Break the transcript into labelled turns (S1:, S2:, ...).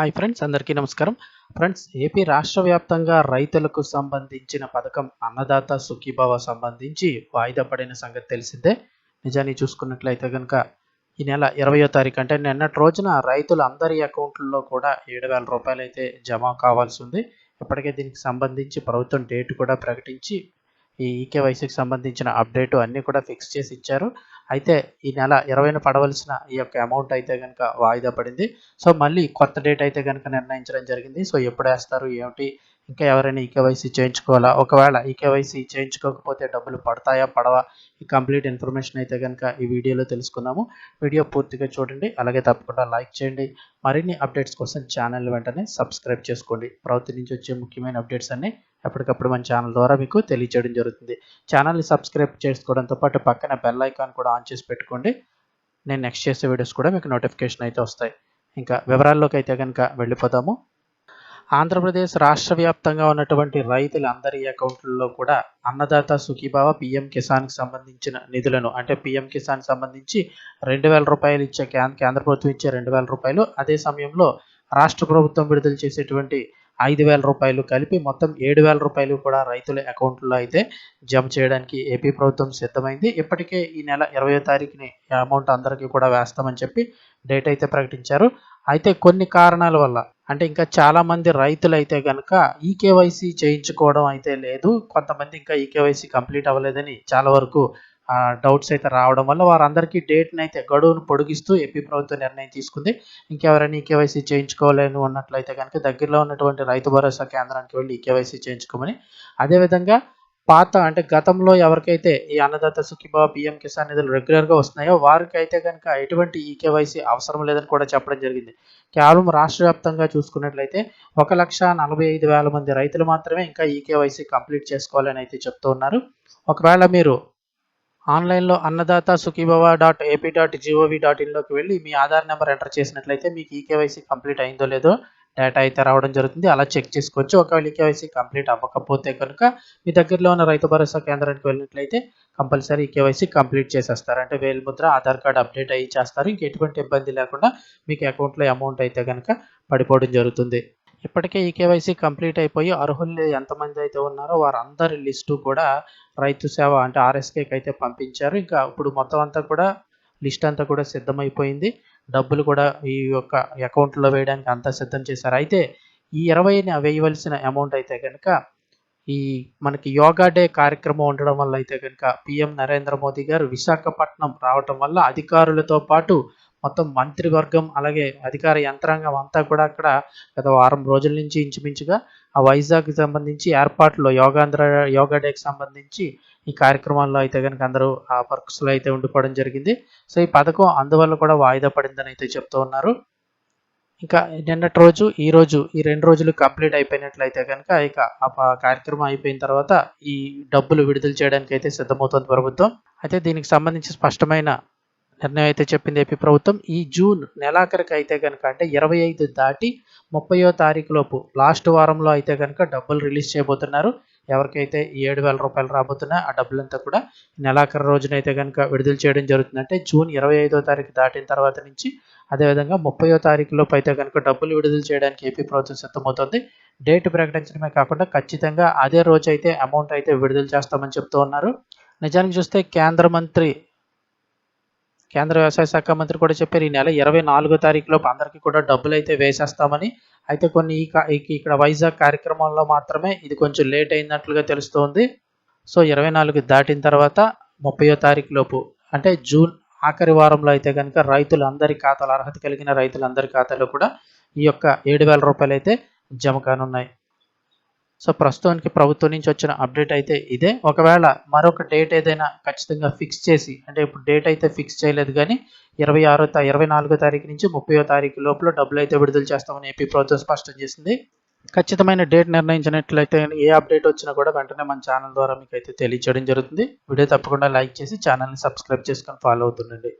S1: Hi friends అందరికీ నమస్కారం. Friends AP రాష్ట్ర వ్యాప్తంగా రైతులకు సంబంధించిన పథకం అన్నదాత సుఖీభావ సంబంధించి వాయిదా పడిన సంగతి తెలిసిందే. నిజాన్ని చూసుకున్నట్లయితే కనుక ఈ నెల ఇరవయో తారీఖు అంటే నిన్నటి రోజున రైతులు అందరి అకౌంట్లలో కూడా ఏడు వేల రూపాయలు అయితే జమ కావాల్సి ఉంది. ఇప్పటికే దీనికి సంబంధించి ప్రభుత్వం డేట్ కూడా ప్రకటించి ఈ ఈకేవైసీకి సంబంధించిన అప్డేట్ అన్నీ కూడా ఫిక్స్ చేసి ఇచ్చారు. అయితే ఈ నెల ఇరవైన పడవలసిన ఈ యొక్క అమౌంట్ అయితే కనుక వాయిదా పడింది. సో మళ్ళీ కొత్త డేట్ అయితే కనుక నిర్ణయించడం జరిగింది. సో ఎప్పుడు వేస్తారు ఏమిటి ఇంకా ఎవరైనా ఈకేవైసీ చేయించుకోవాలా? ఒకవేళ ఈకేవైసీ చేయించుకోకపోతే డబ్బులు పడతాయా పడవా? ఈ కంప్లీట్ ఇన్ఫర్మేషన్ అయితే కనుక ఈ వీడియోలో తెలుసుకున్నాము వీడియో పూర్తిగా చూడండి. అలాగే తప్పకుండా లైక్ చేయండి. మరిన్ని అప్డేట్స్ కోసం ఛానల్ వెంటనే సబ్స్క్రైబ్ చేసుకోండి. ప్రభుత్వం నుంచి వచ్చే ముఖ్యమైన అప్డేట్స్ అన్నీ ఎప్పటికప్పుడు మన ఛానల్ ద్వారా మీకు తెలియజేయడం జరుగుతుంది. ఛానల్ని సబ్స్క్రైబ్ చేసుకోవడంతో పాటు పక్కన బెల్ ఐకాన్ కూడా ఆన్ చేసి పెట్టుకోండి. నేను నెక్స్ట్ చేసే వీడియోస్ కూడా మీకు నోటిఫికేషన్ అయితే వస్తాయి. ఇంకా వివరాల్లోకి అయితే కనుక వెళ్ళిపోదాము. ఆంధ్రప్రదేశ్ రాష్ట్ర వ్యాప్తంగా ఉన్నటువంటి రైతులందరి అకౌంట్లలో కూడా అన్నదాత సుఖీభావ పిఎం కిసాన్కి సంబంధించిన నిధులను అంటే పిఎం కిసాన్ సంబంధించి రెండు వేల రూపాయలు ఇచ్చే కేంద్ర ప్రభుత్వం ఇచ్చే రెండు వేల రూపాయలు అదే సమయంలో రాష్ట్ర ప్రభుత్వం విడుదల చేసేటువంటి ఐదు వేల రూపాయలు కలిపి మొత్తం ఏడు వేల రూపాయలు కూడా రైతుల అకౌంట్లో అయితే జమ చేయడానికి ఏపీ ప్రభుత్వం సిద్ధమైంది. ఇప్పటికే ఈ నెల ఇరవయో తారీఖుని అమౌంట్ అందరికీ కూడా వేస్తామని చెప్పి డేట్ అయితే ప్రకటించారు. అయితే కొన్ని కారణాల వల్ల అంటే ఇంకా చాలామంది రైతులు అయితే కనుక ఈకేవైసీ చేయించుకోవడం అయితే లేదు. కొంతమంది ఇంకా ఈకేవైసీ కంప్లీట్ అవ్వలేదని చాలా వరకు డౌట్స్ అయితే రావడం వల్ల వారందరికీ డేట్ని అయితే గడువును పొడిగిస్తూ ఏపీ ప్రభుత్వం నిర్ణయం తీసుకుంది. ఇంకెవరైనా ఈకేవైసీ చేయించుకోవాలని ఉన్నట్లయితే కనుక దగ్గరలో ఉన్నటువంటి రైతు భరోసా కేంద్రానికి వెళ్ళి ఈకేవైసీ చేయించుకోమని. అదేవిధంగా పాత అంటే గతంలో ఎవరికైతే ఈ అన్నదాత సుఖీభావ పిఎం కిసాన్ నిధులు రెగ్యులర్గా వస్తున్నాయో వారికి అయితే కనుక ఎటువంటి ఈకేవైసీ అవసరం లేదని కూడా చెప్పడం జరిగింది. కేవలం రాష్ట్ర వ్యాప్తంగా చూసుకున్నట్లయితే ఒక లక్ష నలభై ఐదు వేల మంది రైతులు మాత్రమే ఇంకా ఈకేవైసీ కంప్లీట్ చేసుకోవాలని అయితే చెప్తూ ఉన్నారు. ఒకవేళ మీరు ఆన్లైన్లో Annadata Sukhibhava dot AP dot GOV dot ఇన్లోకి వెళ్ళి మీ ఆధార్ నెంబర్ ఎంటర్ చేసినట్లయితే మీకు ఈకేవైసీ కంప్లీట్ అయిందో లేదో డేటా అయితే రావడం జరుగుతుంది. అలా చెక్ చేసుకోవచ్చు. ఒకవేళ ఈకేవైసీ కంప్లీట్ అవ్వకపోతే కనుక మీ దగ్గరలో ఉన్న రైతు భరోసా కేంద్రానికి వెళ్ళినట్లయితే కంపల్సరీ ఈకేవైసీ కంప్లీట్ చేసేస్తారు. అంటే వేలు ముద్ర ఆధార్ కార్డ్ అప్డేట్ అయ్యి చేస్తారు. ఇంక ఎటువంటి ఇబ్బంది లేకుండా మీకు అకౌంట్లో అమౌంట్ అయితే కనుక పడిపోవడం జరుగుతుంది. ఇప్పటికే ఈ కేవైసీ కంప్లీట్ అయిపోయి అర్హులు ఎంతమంది అయితే ఉన్నారో వారందరి లిస్టు కూడా రైతు సేవ అంటే ఆర్ఎస్కేకి అయితే పంపించారు. ఇంకా ఇప్పుడు మొత్తం అంతా కూడా లిస్ట్ అంతా కూడా సిద్ధమైపోయింది. డబ్బులు కూడా ఈ యొక్క అకౌంట్లో వేయడానికి అంతా సిద్ధం చేశారు. అయితే ఈ ఇరవైని వేయవలసిన అమౌంట్ అయితే కనుక ఈ మనకి యోగా డే కార్యక్రమం ఉండడం వల్ల అయితే కనుక పిఎం నరేంద్ర మోదీ గారు విశాఖపట్నం రావటం వల్ల అధికారులతో పాటు మొత్తం మంత్రివర్గం అలాగే అధికార యంత్రాంగం అంతా కూడా అక్కడ గత వారం రోజుల నుంచి ఇంచుమించుగా ఆ వైజాగ్కి సంబంధించి ఏర్పాట్లు యోగాంధ్ర యోగా డేకి సంబంధించి ఈ కార్యక్రమాల్లో అయితే కనుక అందరూ ఆ వర్క్స్లో అయితే ఉండిపోవడం జరిగింది. సో ఈ పథకం అందువల్ల కూడా వాయిదా పడిందని అయితే చెప్తూ ఉన్నారు. ఇంకా నిన్నటి రోజు ఈ రోజు ఈ రెండు రోజులు కంప్లీట్ అయిపోయినట్లయితే కనుక ఇక ఆ కార్యక్రమం అయిపోయిన తర్వాత ఈ డబ్బులు విడుదల చేయడానికి అయితే సిద్ధమవుతుంది ప్రభుత్వం. అయితే దీనికి సంబంధించి స్పష్టమైన నిర్ణయం అయితే చెప్పింది ఏపీ ప్రభుత్వం. ఈ జూన్ నెలాఖరికి అయితే కనుక అంటే ఇరవై ఐదు దాటి ముప్పయో తారీఖు లోపు లాస్ట్ వారంలో అయితే కనుక డబ్బులు రిలీజ్ చేయబోతున్నారు. ఎవరికైతే ఏడు వేల రూపాయలు రాబోతున్నాయి ఆ డబ్బులంతా కూడా నెలాఖరు రోజున అయితే కనుక విడుదల చేయడం జరుగుతుంది. అంటే జూన్ ఇరవై ఐదో తారీఖు దాటిన తర్వాత నుంచి అదేవిధంగా ముప్పయో తారీఖులోపు అయితే కనుక డబ్బులు విడుదల చేయడానికి ఏపీ ప్రభుత్వం సిద్ధమవుతుంది. డేట్ ప్రకటించడమే కాకుండా ఖచ్చితంగా అదే రోజు అయితే అమౌంట్ అయితే విడుదల చేస్తామని చెప్తూ ఉన్నారు. నిజానికి చూస్తే కేంద్ర మంత్రి కేంద్ర వ్యవసాయ శాఖ మంత్రి కూడా చెప్పారు ఈ నెల ఇరవై నాలుగో తారీఖులోపు అందరికీ కూడా డబ్బులు అయితే వేసేస్తామని. అయితే కొన్ని ఈ ఇక్కడ వైజాగ్ కార్యక్రమంలో మాత్రమే ఇది కొంచెం లేట్ అయినట్లుగా తెలుస్తోంది. సో ఇరవై నాలుగు దాటిన తర్వాత ముప్పయో తారీఖు లోపు అంటే జూన్ ఆఖరి వారంలో అయితే కనుక రైతులందరి ఖాతాలు అర్హత కలిగిన రైతులందరి ఖాతాలో కూడా ఈ యొక్క ఏడు వేల రూపాయలు అయితే జమ కానున్నాయి. సో ప్రస్తుతానికి ప్రభుత్వం నుంచి వచ్చిన అప్డేట్ అయితే ఇదే. ఒకవేళ మరొక డేట్ ఏదైనా ఖచ్చితంగా ఫిక్స్ చేసి అంటే ఇప్పుడు డేట్ అయితే ఫిక్స్ చేయలేదు కానీ ఇరవై ఆరో ఇరవై నాలుగో తారీఖు నుంచి ముప్పయో తారీఖు లోపల డబ్బులు అయితే విడుదల చేస్తామని ఏపీ ప్రభుత్వం స్పష్టం చేసింది. ఖచ్చితమైన డేట్ నిర్ణయించినట్లయితే ఏ అప్డేట్ వచ్చినా కూడా వెంటనే మన ఛానల్ ద్వారా మీకు అయితే తెలియజేయడం జరుగుతుంది. వీడియో తప్పకుండా లైక్ చేసి ఛానల్ని సబ్స్క్రైబ్ చేసుకొని ఫాలో అవుతుండండి.